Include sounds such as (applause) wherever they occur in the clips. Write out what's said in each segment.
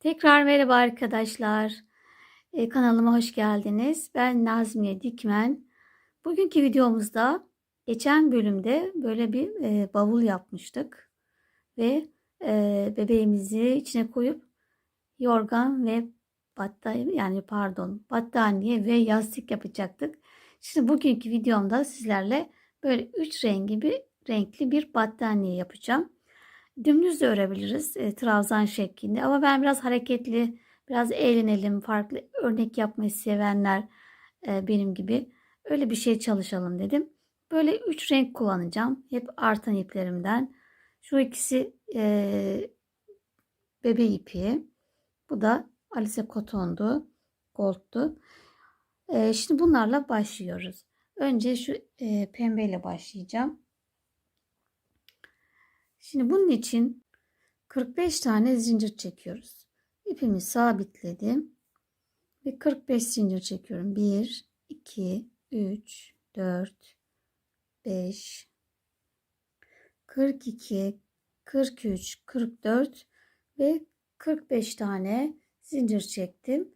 Tekrar merhaba arkadaşlar. Ee, kanalıma hoş geldiniz. Ben Nazmiye Dikmen. Bugünkü videomuzda geçen bölümde böyle bir e, bavul yapmıştık. Ve e, bebeğimizi içine koyup yorgan ve battaniye yani pardon battaniye ve yastık yapacaktık. Şimdi bugünkü videomda sizlerle böyle üç rengi bir renkli bir battaniye yapacağım. Dümdüz de örebiliriz e, trabzan şeklinde ama ben biraz hareketli, biraz eğlenelim, farklı örnek yapmayı sevenler e, benim gibi öyle bir şey çalışalım dedim. Böyle üç renk kullanacağım. Hep artan iplerimden. Şu ikisi e, bebe ipi. Bu da Alice Koton'du. Gold'du. E, şimdi bunlarla başlıyoruz. Önce şu e, pembeyle başlayacağım. Şimdi bunun için 45 tane zincir çekiyoruz. İpimi sabitledim ve 45 zincir çekiyorum. 1 2 3 4 5 42 43 44 ve 45 tane zincir çektim.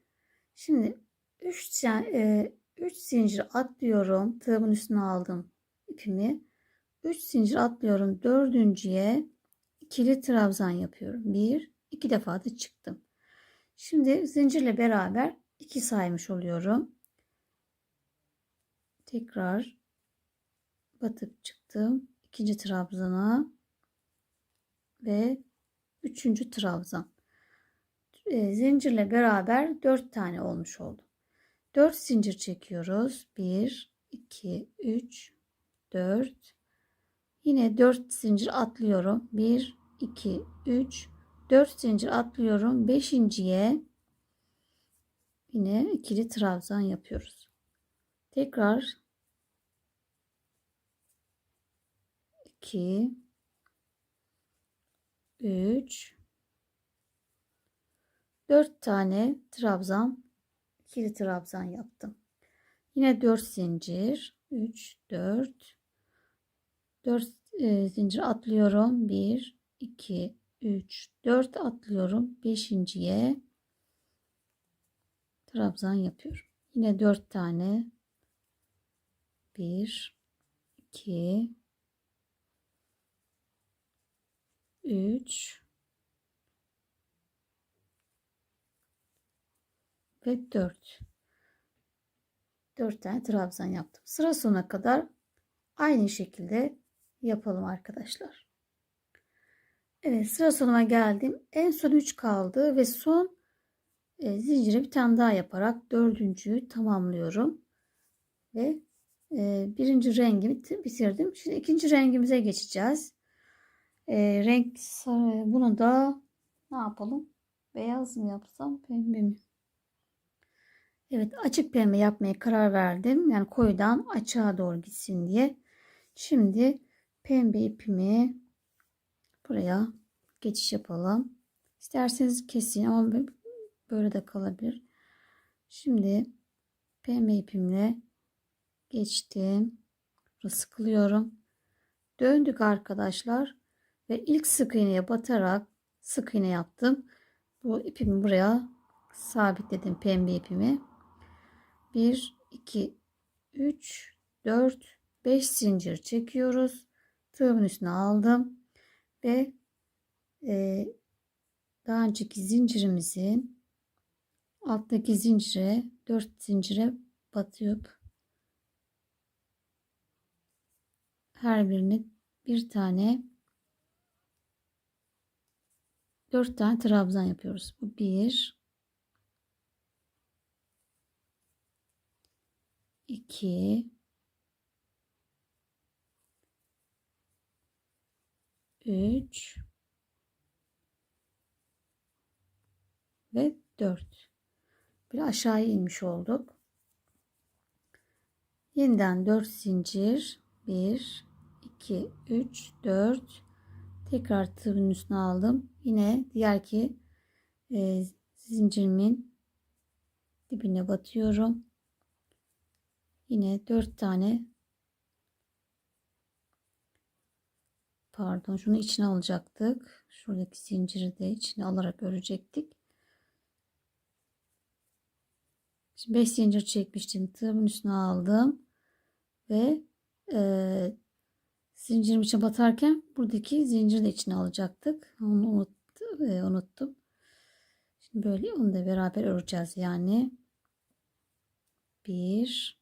Şimdi 3 e, 3 zincir atlıyorum. Tığımın üstüne aldım ipimi. 3 zincir atlıyorum. Dördüncüye ikili trabzan yapıyorum. 1 2 defa da çıktım. Şimdi zincirle beraber 2 saymış oluyorum. Tekrar batıp çıktım. ikinci trabzana ve üçüncü trabzan. E, zincirle beraber 4 tane olmuş oldu. 4 zincir çekiyoruz. 1 2 3 4 Yine 4 zincir atlıyorum. 1, 2, 3, 4 zincir atlıyorum. 5.ye yine ikili trabzan yapıyoruz. Tekrar 2 3 4 tane trabzan ikili trabzan yaptım. Yine 4 zincir 3 4 4 e, zincir atlıyorum. 1 2 3 4 atlıyorum. 5.ye trabzan yapıyorum. Yine 4 tane 1 2 3 ve 4 4 tane trabzan yaptım. Sıra sona kadar aynı şekilde yapalım arkadaşlar. Evet sıra sonuna geldim. En son 3 kaldı ve son e, zincire bir tane daha yaparak dördüncüyü tamamlıyorum. Ve e, birinci rengimi bitirdim. Şimdi ikinci rengimize geçeceğiz. E, renk sarı. Bunu da ne yapalım? Beyaz mı yapsam pembe mi? Evet açık pembe yapmaya karar verdim. Yani koyudan açığa doğru gitsin diye. Şimdi pembe ipimi buraya geçiş yapalım. İsterseniz kesin ama böyle de kalabilir. Şimdi pembe ipimle geçtim. Sıkılıyorum. Döndük arkadaşlar ve ilk sık iğneye batarak sık iğne yaptım. Bu ipimi buraya sabitledim pembe ipimi. 1 2 3 4 5 zincir çekiyoruz tığımın üstüne aldım ve e, daha önceki zincirimizin alttaki zincire 4 zincire batıp her birini bir tane 4 tane trabzan yapıyoruz. Bu 1 2 3 ve 4. Bir aşağıya inmiş olduk. Yeniden 4 zincir 1 2 3 4 tekrar tığın üstüne aldım. Yine diğer ki e, zincirimin dibine batıyorum. Yine 4 tane Pardon şunu içine alacaktık. Şuradaki zinciri de içine alarak örecektik. Şimdi 5 zincir çekmiştim. Tığımın üstüne aldım. Ve e, zincirim içe batarken buradaki zinciri de içine alacaktık. Onu unut, e, unuttum. Şimdi böyle onu da beraber öreceğiz. Yani 1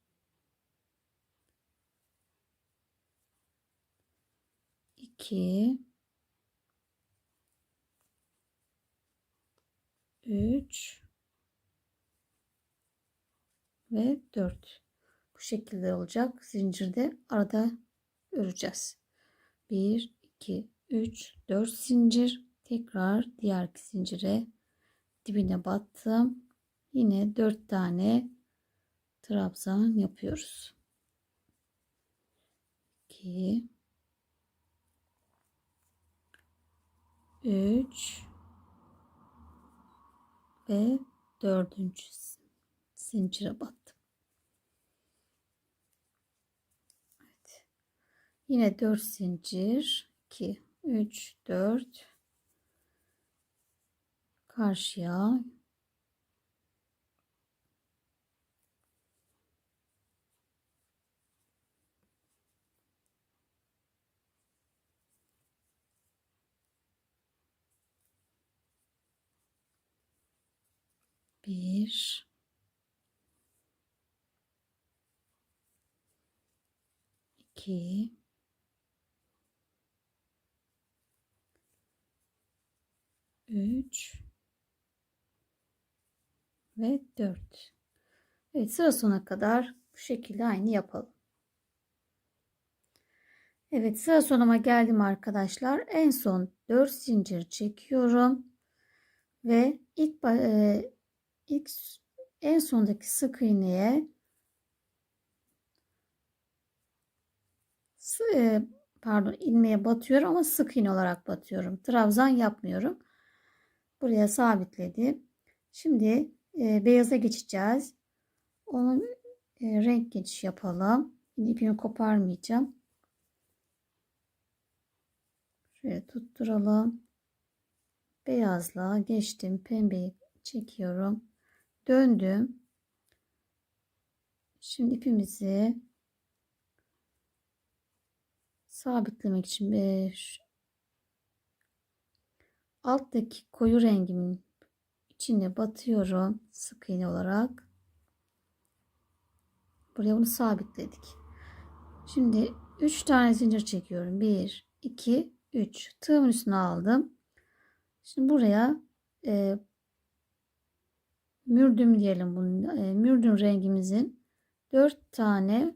iki. Üç. Ve dört. Bu şekilde olacak. Zincirde arada öreceğiz. Bir, iki, üç, dört zincir. Tekrar diğer zincire dibine battım. Yine dört tane trabzan yapıyoruz. 2 3 ve dördüncü zincire battım. Evet. Yine 4 zincir 2 3 4 karşıya Bir. iki, Üç. Ve dört. Evet sıra sona kadar bu şekilde aynı yapalım. Evet sıra sonuma geldim arkadaşlar. En son 4 zincir çekiyorum. Ve ilk e, ilk en sondaki sık iğneye e, pardon ilmeğe batıyorum ama sık iğne olarak batıyorum. Trabzan yapmıyorum. Buraya sabitledim. Şimdi e, beyaza geçeceğiz. Onun e, renk geçiş yapalım. İpimi koparmayacağım. Şöyle tutturalım. Beyazla geçtim. Pembeyi çekiyorum döndüm. Şimdi ipimizi sabitlemek için bir alttaki koyu rengimin içine batıyorum sık iğne olarak. Buraya bunu sabitledik. Şimdi 3 tane zincir çekiyorum. 1 2 3 tığımın üstüne aldım. Şimdi buraya e, mürdüm diyelim bunun e, mürdüm rengimizin 4 tane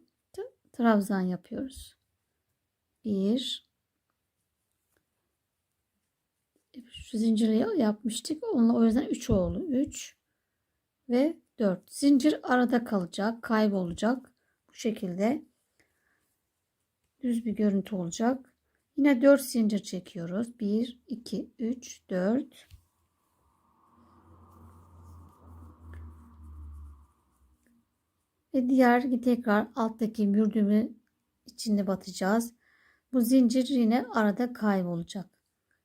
trabzan yapıyoruz. 1 şu zincirle yapmıştık. Onunla o yüzden 3 oldu. 3 ve 4. Zincir arada kalacak, kaybolacak. Bu şekilde düz bir görüntü olacak. Yine 4 zincir çekiyoruz. 1 2 3 4 Ve diğer tekrar alttaki mürdümü içinde batacağız. Bu zincir yine arada kaybolacak.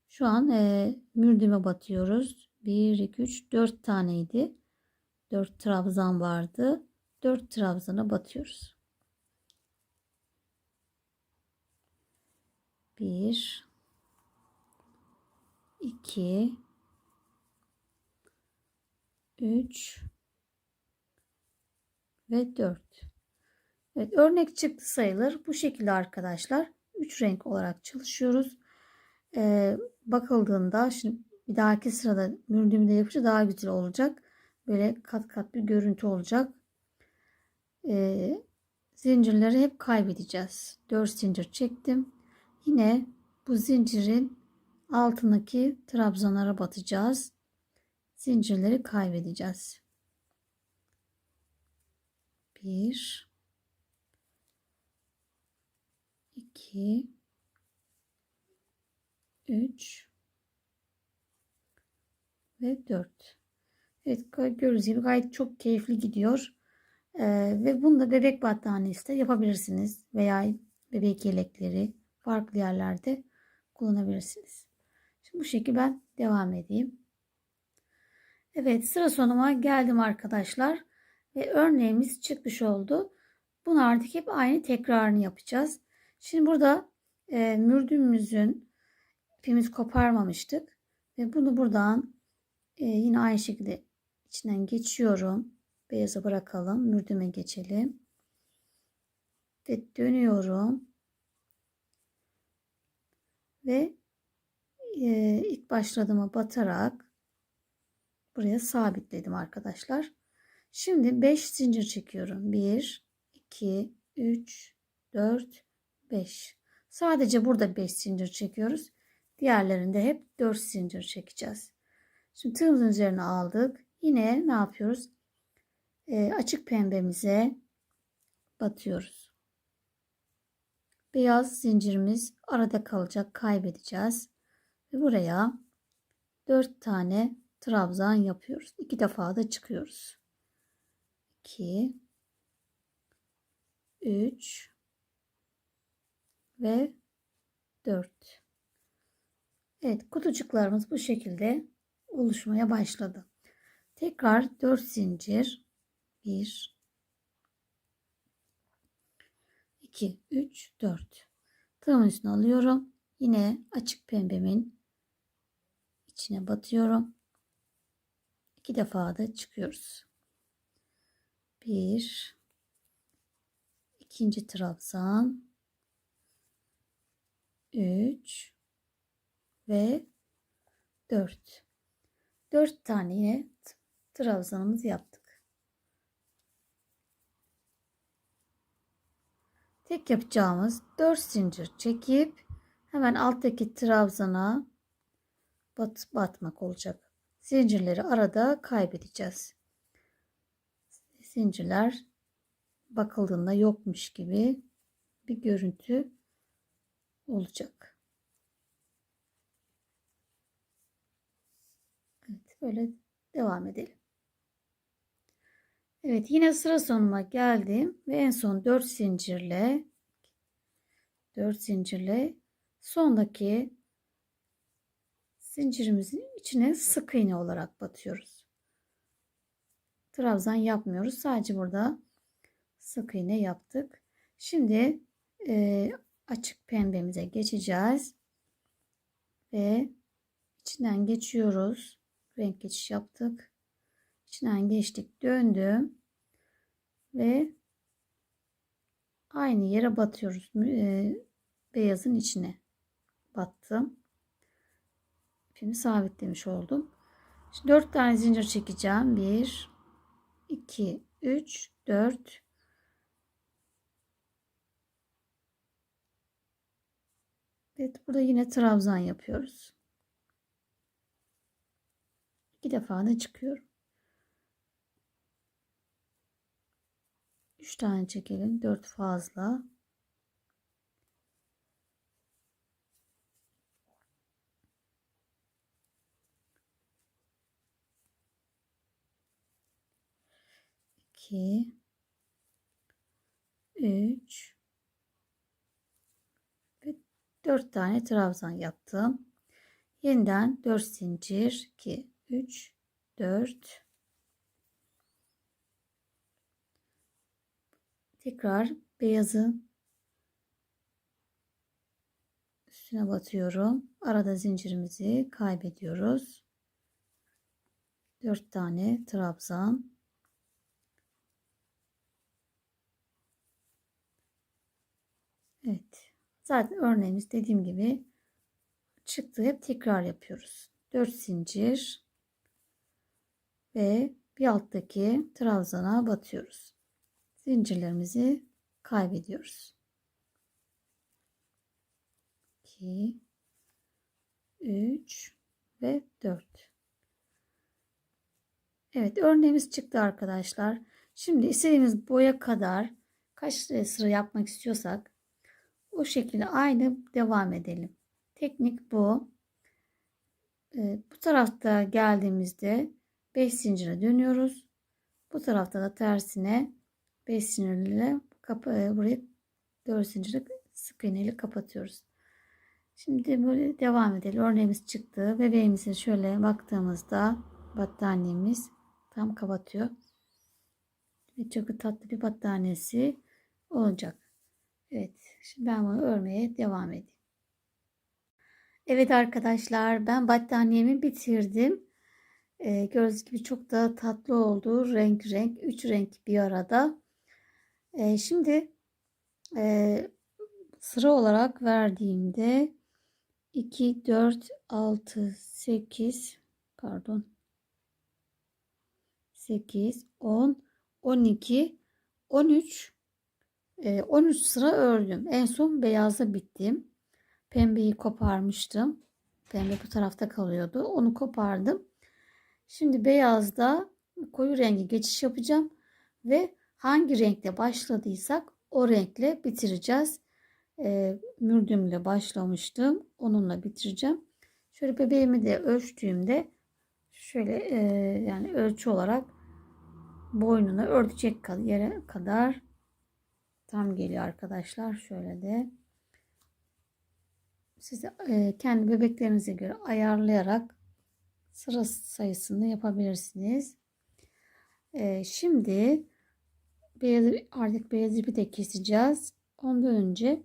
Şu an e, mürdüme batıyoruz. 1, 2, 3, 4 taneydi. 4 trabzan vardı. 4 trabzana batıyoruz. 1 2 3 ve 4. Evet örnek çıktı sayılır. Bu şekilde arkadaşlar 3 renk olarak çalışıyoruz. Ee, bakıldığında şimdi bir dahaki sırada mürdümde yapınca daha güzel olacak. Böyle kat kat bir görüntü olacak. Ee, zincirleri hep kaybedeceğiz. 4 zincir çektim. Yine bu zincirin altındaki trabzanlara batacağız. Zincirleri kaybedeceğiz. 1 2 3 ve 4 Evet görüyoruz gibi gayet çok keyifli gidiyor. Ee, ve bunu da bebek battaniyesi de yapabilirsiniz. Veya bebek yelekleri farklı yerlerde kullanabilirsiniz. Şimdi bu şekilde ben devam edeyim. Evet sıra sonuma geldim arkadaşlar. Ve örneğimiz çıkmış oldu. Bunu artık hep aynı tekrarını yapacağız. Şimdi burada e, mürdümümüzün ipimizi koparmamıştık ve bunu buradan e, yine aynı şekilde içinden geçiyorum. Beyazı bırakalım. Mürdüme geçelim. Ve dönüyorum. Ve e, ilk başladığıma batarak buraya sabitledim arkadaşlar. Şimdi 5 zincir çekiyorum. 1, 2, 3, 4, 5. Sadece burada 5 zincir çekiyoruz. Diğerlerinde hep 4 zincir çekeceğiz. Şimdi tığımızın üzerine aldık. Yine ne yapıyoruz? E, açık pembemize batıyoruz. Beyaz zincirimiz arada kalacak. Kaybedeceğiz. Ve buraya 4 tane trabzan yapıyoruz. 2 defa da çıkıyoruz. 2 3 ve 4. Evet kutucuklarımız bu şekilde oluşmaya başladı. Tekrar 4 zincir 1 2 3 4 tığımın üstüne alıyorum. Yine açık pembemin içine batıyorum. İki defa da çıkıyoruz. Bir ikinci trabzan 3 ve 4 4 tane yine trabzanımızı yaptık. Tek yapacağımız 4 zincir çekip hemen alttaki trabzana bat, batmak olacak. Zincirleri arada kaybedeceğiz. Zincirler bakıldığında yokmuş gibi bir görüntü olacak. Evet, böyle devam edelim. Evet, yine sıra sonuma geldim ve en son 4 zincirle 4 zincirle sondaki zincirimizin içine sık iğne olarak batıyoruz. Trabzan yapmıyoruz. Sadece burada sık iğne yaptık. Şimdi e, açık pembemize geçeceğiz. Ve içinden geçiyoruz. Renk geçiş yaptık. İçinden geçtik. Döndüm. Ve aynı yere batıyoruz. E, beyazın içine battım. İpimi sabitlemiş oldum. Şimdi 4 tane zincir çekeceğim. 1 2 3 4 Evet burada yine trabzan yapıyoruz. İki defa da çıkıyorum. Üç tane çekelim. Dört fazla. 2 3 ve 4 tane trabzan yaptım. Yeniden 4 zincir 2 3 4 tekrar beyazı üstüne batıyorum. Arada zincirimizi kaybediyoruz. 4 tane trabzan Evet. Zaten örneğimiz dediğim gibi çıktı. Hep tekrar yapıyoruz. 4 zincir ve bir alttaki trabzana batıyoruz. Zincirlerimizi kaybediyoruz. 2 3 ve 4 Evet örneğimiz çıktı arkadaşlar. Şimdi istediğimiz boya kadar kaç sıra yapmak istiyorsak o şekilde aynı devam edelim. Teknik bu. Ee, bu tarafta geldiğimizde 5 zincire dönüyoruz. Bu tarafta da tersine 5 zincirle kapa e, burayı 4 zincirle sık iğneyle kapatıyoruz. Şimdi böyle devam edelim. Örneğimiz çıktı. Bebeğimizin şöyle baktığımızda battaniyemiz tam kapatıyor. ve çok tatlı bir battaniyesi olacak. Evet, şimdi ben bunu örmeye devam edeyim. Evet arkadaşlar, ben battaniyemi bitirdim. Ee, gördüğünüz gibi çok da tatlı oldu. Renk renk, üç renk bir arada. Ee, şimdi e, sıra olarak verdiğimde 2, 4, 6, 8 pardon 8, 10, 12, 13 13 sıra ördüm. En son beyaza bittim. Pembeyi koparmıştım. Pembe bu tarafta kalıyordu. Onu kopardım. Şimdi beyazda koyu rengi geçiş yapacağım ve hangi renkle başladıysak o renkle bitireceğiz. E, mürdümle başlamıştım. Onunla bitireceğim. Şöyle bebeğimi de ölçtüğümde şöyle e, yani ölçü olarak boynuna örtecek yere kadar tam geliyor arkadaşlar. Şöyle de siz e, kendi bebeklerinize göre ayarlayarak sıra sayısını yapabilirsiniz. E, şimdi beyaz, artık beyaz ipi de keseceğiz. Ondan önce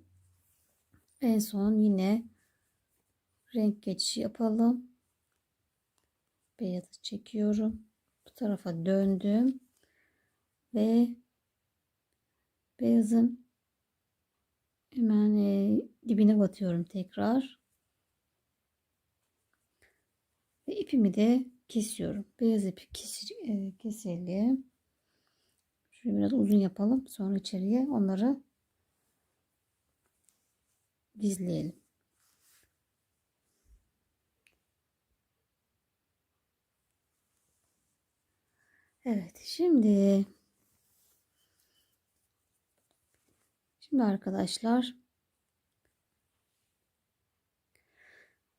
en son yine renk geçişi yapalım. Beyazı çekiyorum. Bu tarafa döndüm. Ve beyazın hemen e, dibine batıyorum tekrar. Ve ipimi de kesiyorum. Beyaz ipi kes, e, keselim. Şöyle biraz uzun yapalım. Sonra içeriye onları gizleyelim. Evet şimdi şimdi arkadaşlar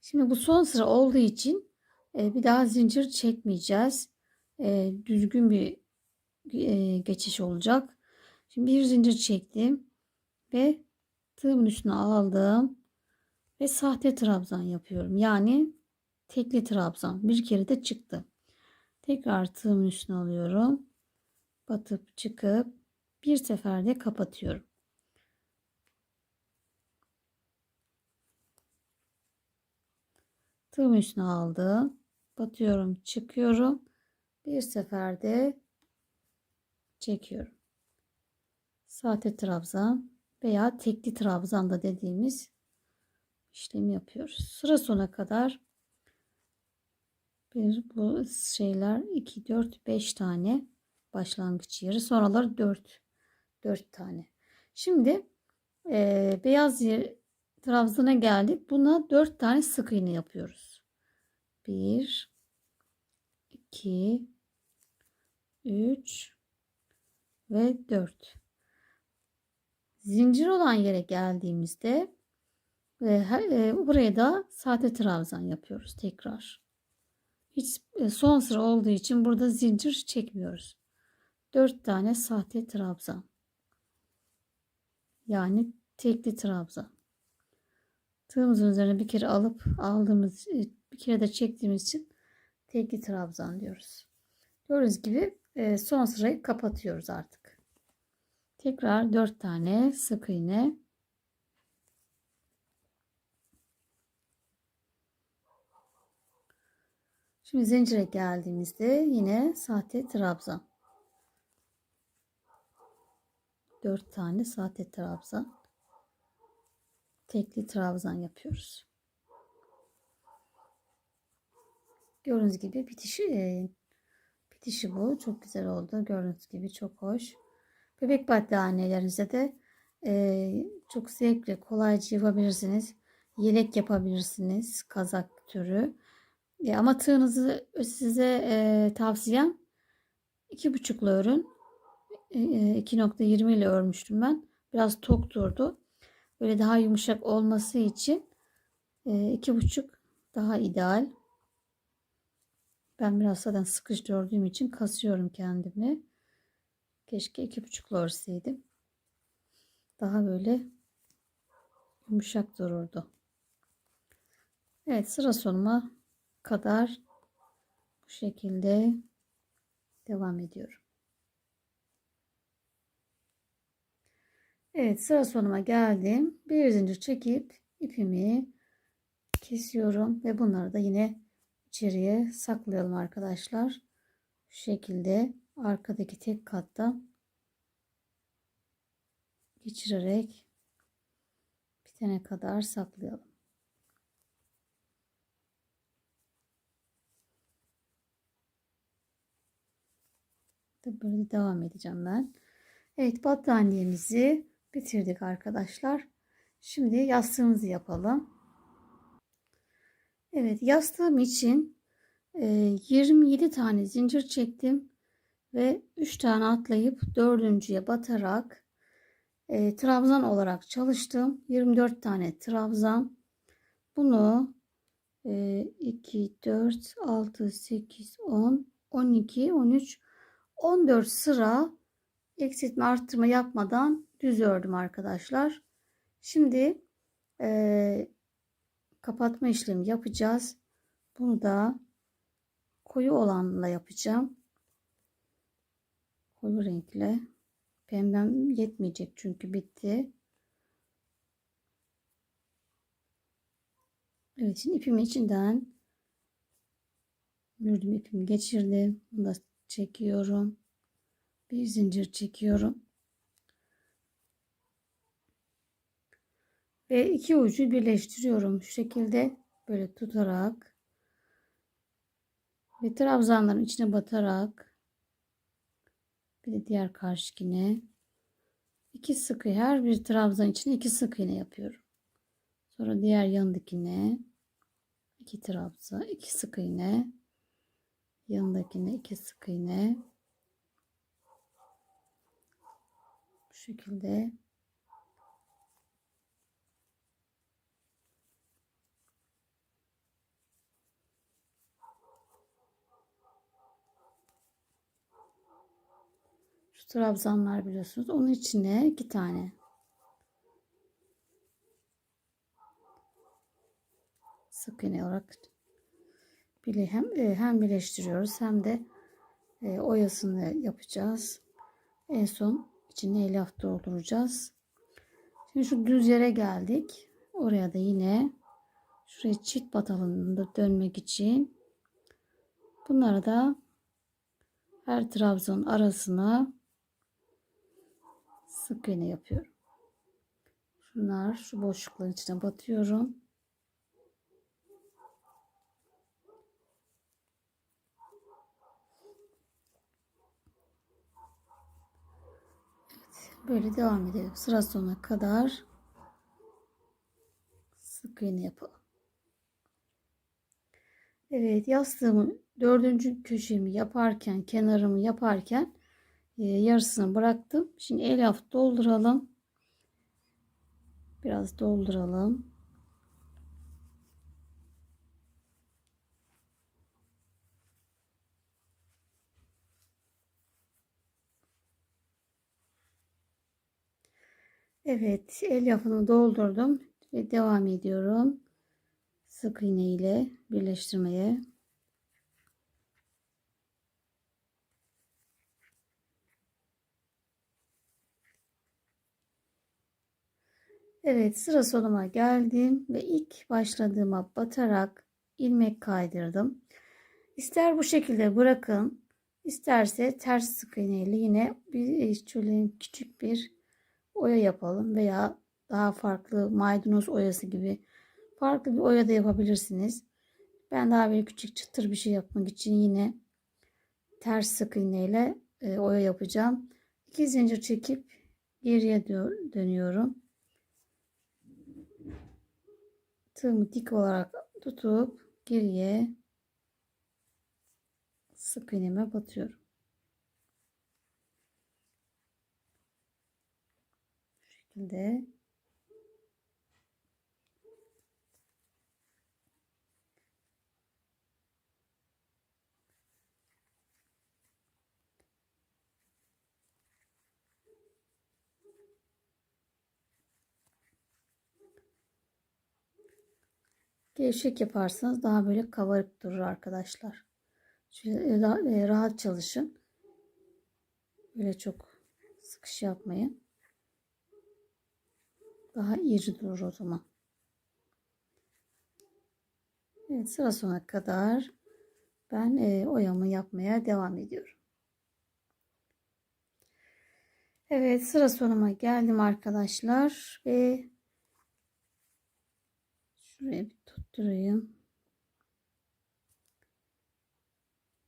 şimdi bu son sıra olduğu için e, bir daha zincir çekmeyeceğiz. E, düzgün bir e, geçiş olacak. Şimdi bir zincir çektim ve tığımın üstüne aldım ve sahte trabzan yapıyorum. Yani tekli trabzan bir kere de çıktı. Tekrar tığımın üstüne alıyorum. Batıp çıkıp bir seferde kapatıyorum. Tığımın üstüne aldım. Batıyorum, çıkıyorum. Bir seferde çekiyorum. Sahte trabzan veya tekli trabzan da dediğimiz işlemi yapıyoruz. Sıra sona kadar bir bu şeyler 2 4 5 tane başlangıç yeri sonraları 4 4 tane. Şimdi e, beyaz yer trabzana geldik. Buna 4 tane sık iğne yapıyoruz. 1 2 3 ve 4 zincir olan yere geldiğimizde e, e, buraya da sahte trabzan yapıyoruz tekrar. Hiç e, son sıra olduğu için burada zincir çekmiyoruz. 4 tane sahte trabzan. Yani tekli trabzan. Tığımızın üzerine bir kere alıp aldığımız e, bir kere de çektiğimiz için tekli trabzan diyoruz. Gördüğünüz gibi e, son sırayı kapatıyoruz artık. Tekrar 4 tane sık iğne Şimdi zincire geldiğimizde yine sahte trabzan. 4 tane sahte trabzan. Tekli trabzan yapıyoruz. Gördüğünüz gibi bitişi e, bitişi bu. Çok güzel oldu. Gördüğünüz gibi çok hoş. Bebek battaniyelerinize de e, çok zevkle kolayca yapabilirsiniz. Yelek yapabilirsiniz. Kazak türü. E, ama tığınızı size e, tavsiyem 2,5'la örün. E, 2.20 ile örmüştüm ben. Biraz tok durdu. Böyle daha yumuşak olması için e, 2,5 daha ideal. Ben biraz zaten sıkıştı ördüğüm için kasıyorum kendimi. Keşke iki buçukla örseydim. Daha böyle yumuşak dururdu. Evet sıra sonuma kadar bu şekilde devam ediyorum. Evet sıra sonuma geldim. Bir zincir çekip ipimi kesiyorum ve bunları da yine içeriye saklayalım arkadaşlar. Şu şekilde arkadaki tek katta geçirerek bitene kadar saklayalım. Böyle devam edeceğim ben. Evet battaniyemizi bitirdik arkadaşlar. Şimdi yastığımızı yapalım. Evet yastığım için 27 tane zincir çektim ve 3 tane atlayıp dördüncüye batarak e, trabzan olarak çalıştım. 24 tane trabzan. Bunu e, 2, 4, 6, 8, 10, 12, 13, 14 sıra eksiltme arttırma yapmadan düz ördüm arkadaşlar. Şimdi e, kapatma işlemi yapacağız. Bunu da koyu olanla yapacağım. Koyu renkle. Pembem yetmeyecek çünkü bitti. Evet şimdi ipimi içinden gördüm ipimi geçirdim. Bunu da çekiyorum. Bir zincir çekiyorum. Ve iki ucu birleştiriyorum. Şu şekilde böyle tutarak ve trabzanların içine batarak bir de diğer karşıkine iki sık iğne her bir trabzan içine iki sık iğne yapıyorum. Sonra diğer yanındakine iki trabzan, iki sık iğne, yanındakine iki sık iğne. Bu şekilde Şu trabzanlar biliyorsunuz. Onun içine iki tane. Sık iğne olarak bile hem e, hem birleştiriyoruz hem de e, oyasını yapacağız. En son içine elyaf dolduracağız. Şimdi şu düz yere geldik. Oraya da yine şuraya çift batalında dönmek için bunları da her trabzan arasına sık iğne yapıyorum. Şunlar şu boşlukların içine batıyorum. Evet, böyle devam edelim. Sıra sonuna kadar sık iğne yapalım. Evet yastığımın dördüncü köşemi yaparken kenarımı yaparken yarısını bıraktım. Şimdi elyaf dolduralım. Biraz dolduralım. Evet, elyafını doldurdum ve devam ediyorum. Sık iğne ile birleştirmeye. Evet sıra sonuma geldim ve ilk başladığıma batarak ilmek kaydırdım. İster bu şekilde bırakın isterse ters sık iğneyle yine bir şöyle küçük bir oya yapalım veya daha farklı maydanoz oyası gibi farklı bir oya da yapabilirsiniz. Ben daha böyle küçük çıtır bir şey yapmak için yine ters sık iğneyle e, oya yapacağım. İki zincir çekip geriye dönüyorum. Tığımı dik olarak tutup geriye sık iğneme batıyorum. Bu şekilde Gevşek yaparsanız daha böyle kabarık durur arkadaşlar. Şöyle e, rahat çalışın. Böyle çok sıkış yapmayın. Daha iri durur o zaman. Evet sıra sona kadar ben e, oyamı yapmaya devam ediyorum. Evet sıra sonuma geldim arkadaşlar ve şuraya bir tutturayım.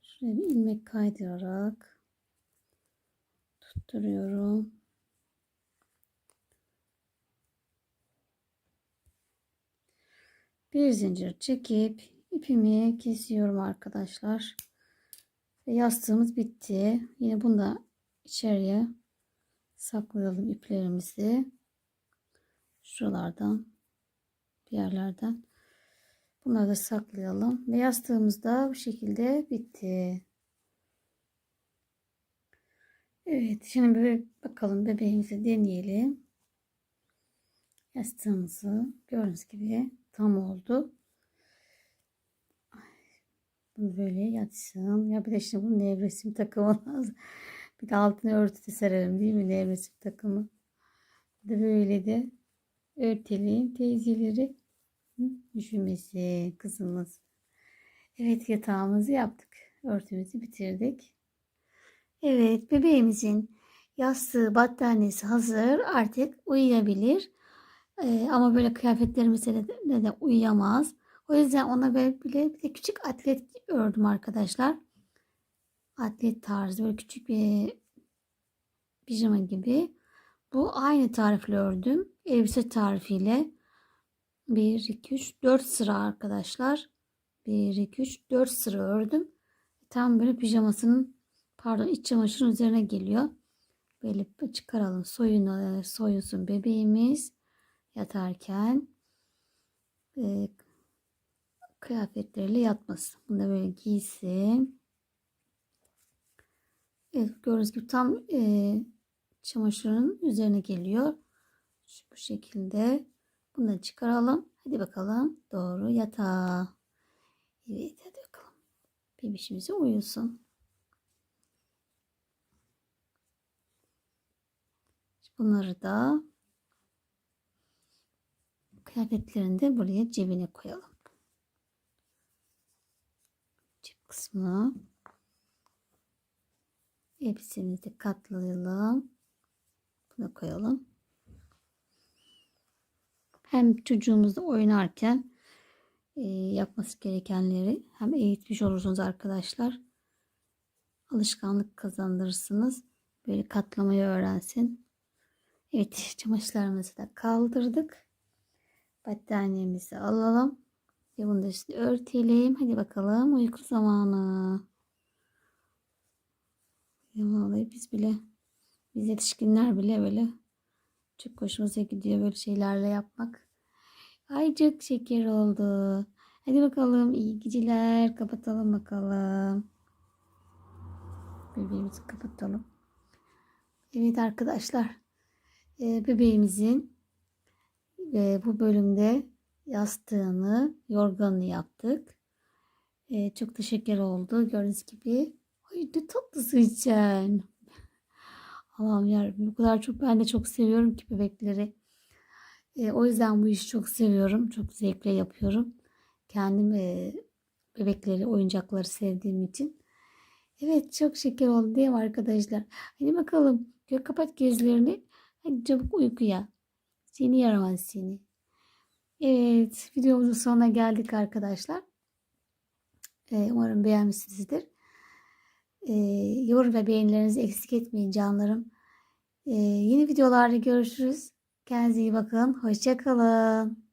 Şuraya bir ilmek kaydırarak tutturuyorum. Bir zincir çekip ipimi kesiyorum arkadaşlar. Ve yastığımız bitti. Yine bunu da içeriye saklayalım iplerimizi. Şuralardan bir yerlerden. Bunları da saklayalım. Ve yastığımız da bu şekilde bitti. Evet şimdi bir bakalım bebeğimizi deneyelim. Yastığımızı gördüğünüz gibi tam oldu. Bunu böyle yatsın. Ya bir de şimdi bunun nevresim takımı lazım. (laughs) Bir de altına örtü de serelim değil mi nevresim takımı. Bir de böyle de örtelim teyzeleri. Üşümesi kızımız. Evet yatağımızı yaptık. Örtümüzü bitirdik. Evet bebeğimizin yastığı battaniyesi hazır. Artık uyuyabilir. Ee, ama böyle kıyafetlerimize de, de, de uyuyamaz. O yüzden ona böyle bile bir de küçük atlet ördüm arkadaşlar. Atlet tarzı böyle küçük bir pijama gibi. Bu aynı tarifle ördüm. Elbise tarifiyle. 1, 2, 3, 4 sıra arkadaşlar. 1, 2, 3, 4 sıra ördüm. Tam böyle pijamasının pardon iç çamaşırın üzerine geliyor. Böyle çıkaralım soyun, soyunsun bebeğimiz yatarken e, kıyafetleriyle yatmasın. Bunu da böyle giysin. Evet gördüğünüz gibi tam e, çamaşırın üzerine geliyor. Şu, bu şekilde. Da çıkaralım. Hadi bakalım. Doğru yatağa. Evet hadi bakalım. Bebişimize uyusun. Bunları da kıyafetlerini de buraya cebine koyalım. Cep kısmına elbisemizi katlayalım. Bunu koyalım. Hem çocuğumuzla oynarken e, yapması gerekenleri hem eğitmiş olursunuz arkadaşlar. Alışkanlık kazandırırsınız. Böyle katlamayı öğrensin. Evet çamaşırlarımızı da kaldırdık. Battaniyemizi alalım. Ve bunu da işte örtelim. Hadi bakalım uyku zamanı. Vallahi biz bile biz yetişkinler bile böyle çok hoşumuza gidiyor böyle şeylerle yapmak. Ay çok şeker oldu. Hadi bakalım iyi geceler. Kapatalım bakalım. Bebeğimizi kapatalım. Evet arkadaşlar. Bebeğimizin bu bölümde yastığını, yorganını yaptık. Çok teşekkür oldu. Gördüğünüz gibi. Ay ne tatlısı için. Allah'ım yarabbim bu kadar çok ben de çok seviyorum ki bebekleri. E, o yüzden bu işi çok seviyorum. Çok zevkle yapıyorum. Kendim e, bebekleri, oyuncakları sevdiğim için. Evet çok şeker oldu mi arkadaşlar? Hadi bakalım. Gör kapat gözlerini. Hadi çabuk uykuya. Seni yaramaz seni. Evet videomuzun sonuna geldik arkadaşlar. E, umarım beğenmişsinizdir. E, yorum ve beğenilerinizi eksik etmeyin canlarım. E, yeni videolarda görüşürüz. Kendinize iyi bakın. Hoşçakalın.